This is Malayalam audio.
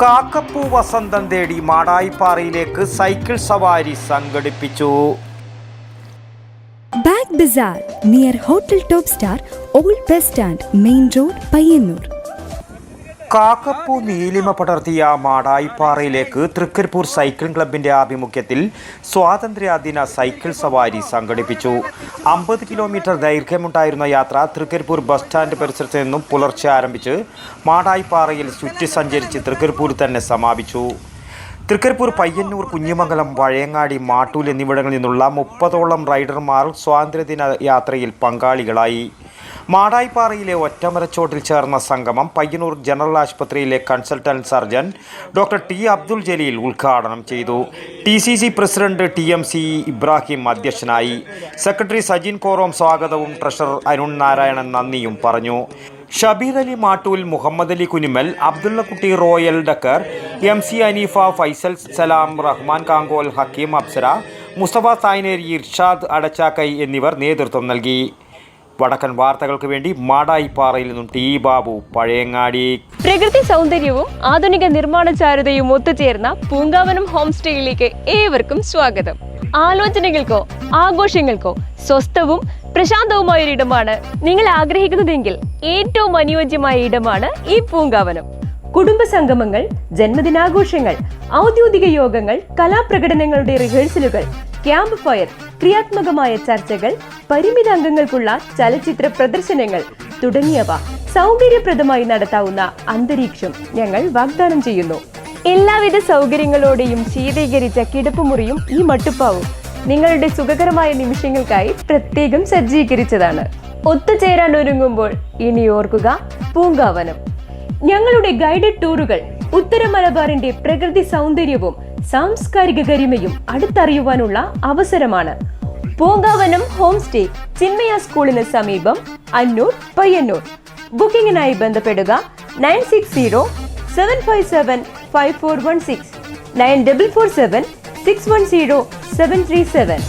കാക്കപ്പൂ വസന്തം തേടി മാടായിപ്പാറയിലേക്ക് സൈക്കിൾ സവാരി സംഘടിപ്പിച്ചു. Bag bazaar near hotel top star old bus stand main road Payyanur. കാക്കപ്പൂ നീലിമ പടർത്തിയ മാടായിപ്പാറയിലേക്ക് തൃക്കരിപ്പൂർ സൈക്കിൾ ക്ലബിന്റെ ആഭിമുഖ്യത്തിൽ സ്വാതന്ത്ര്യദിന സൈക്കിൾ സവാരി സംഘടിപ്പിച്ചു. അമ്പത് കിലോമീറ്റർ ദൈർഘ്യമുണ്ടായിരുന്ന യാത്ര തൃക്കരിപ്പൂർ ബസ് സ്റ്റാൻഡ് പരിസരത്ത് നിന്നും പുലർച്ചെ ആരംഭിച്ച് മാടായിപ്പാറയിൽ ചുറ്റി സഞ്ചരിച്ച് തൃക്കരിപ്പൂരിൽ തന്നെ സമാപിച്ചു. തൃക്കരിപ്പൂർ പയ്യന്നൂർ കുഞ്ഞിമംഗലം വഴയങ്ങാടി മാട്ടൂൽ എന്നിവിടങ്ങളിൽ നിന്നുള്ള മുപ്പതോളം റൈഡർമാർ സ്വാതന്ത്ര്യദിന യാത്രയിൽ പങ്കാളികളായി. മാടായിപ്പാറയിലെ ഒറ്റമരച്ചോട്ടിൽ ചേർന്ന സംഗമം പയ്യന്നൂർ ജനറൽ ആശുപത്രിയിലെ consultant surgeon doctor T Abdul Jaleel ഉദ്ഘാടനം ചെയ്തു. T C C president T M C Ibrahim അധ്യക്ഷനായി. സെക്രട്ടറി സജിൻ കോറോം സ്വാഗതവും ട്രഷറർ അരുൺ നാരായണൻ നന്ദിയും പറഞ്ഞു. Shabeer Ali Mattool Muhammad Ali Kunimal Abdullakutty royal Dakkar M C Aneefa Faisal Salam Rahman Kankol Hakeem Apsara Musthafa Thayneri Irshad Adachakkai എന്നിവർ നേതൃത്വം നൽകി. വടക്കൻ വാർത്തകൾക്ക് വേണ്ടി മാടായിപ്പാറയിൽ നിന്നും ടി ബാബു പഴയങ്ങാടി. പ്രകൃതി സൗന്ദര്യവും ആധുനിക നിർമ്മാണ ചാരുതയും ഒത്തുചേർന്ന പൂങ്കാവനം ഹോം സ്റ്റേയിലേക്ക് ഏവർക്കും സ്വാഗതം. ആലോചനകൾക്കോ ആഘോഷങ്ങൾക്കോ സ്വസ്ഥവും പ്രശാന്തവുമായ ഒരിടമാണ് നിങ്ങൾ ആഗ്രഹിക്കുന്നതെങ്കിൽ ഏറ്റവും അനുയോജ്യമായ ഇടമാണ് ഈ പൂങ്കാവനം. കുടുംബ സംഗമങ്ങൾ ജന്മദിനാഘോഷങ്ങൾ ഔദ്യോഗിക യോഗങ്ങൾ കലാപ്രകടനങ്ങളുടെ റിഹേഴ്സലുകൾ ക്യാമ്പ് ഫയർ ക്രിയാത്മകമായ ചർച്ചകൾ പരിമിത അംഗങ്ങൾക്കുള്ള ചലച്ചിത്ര പ്രദർശനങ്ങൾ തുടങ്ങിയവ സൗകര്യപ്രദമായി നടത്താവുന്ന അന്തരീക്ഷം ഞങ്ങൾ വാഗ്ദാനം ചെയ്യുന്നു. എല്ലാവിധ സൗകര്യങ്ങളോടെയും ശീതീകരിച്ച കിടപ്പുമുറിയും ഈ മട്ടുപ്പാവും നിങ്ങളുടെ സുഖകരമായ നിമിഷങ്ങൾക്കായി പ്രത്യേകം സജ്ജീകരിച്ചതാണ്. ഒത്തുചേരാൻ ഒരുങ്ങുമ്പോൾ ഇനി ഓർക്കുക പൂങ്കാവനം. ഞങ്ങളുടെ ഗൈഡഡ് ടൂറുകൾ ഉത്തര മലബാറിന്റെ പ്രകൃതി സൗന്ദര്യവും സാംസ്കാരിക ഗരിമയും അടുത്തറിയുവാനുള്ള അവസരമാണ്. പൂങ്കാവനം ഹോം സ്റ്റേ ചിന്മയ സ്കൂളിന് സമീപം അന്നൂർ പയ്യന്നൂർ. ബുക്കിംഗിനായി ബന്ധപ്പെടുക nine six zero seven five seven five four one six. Nine double four seven six one zero seven three seven.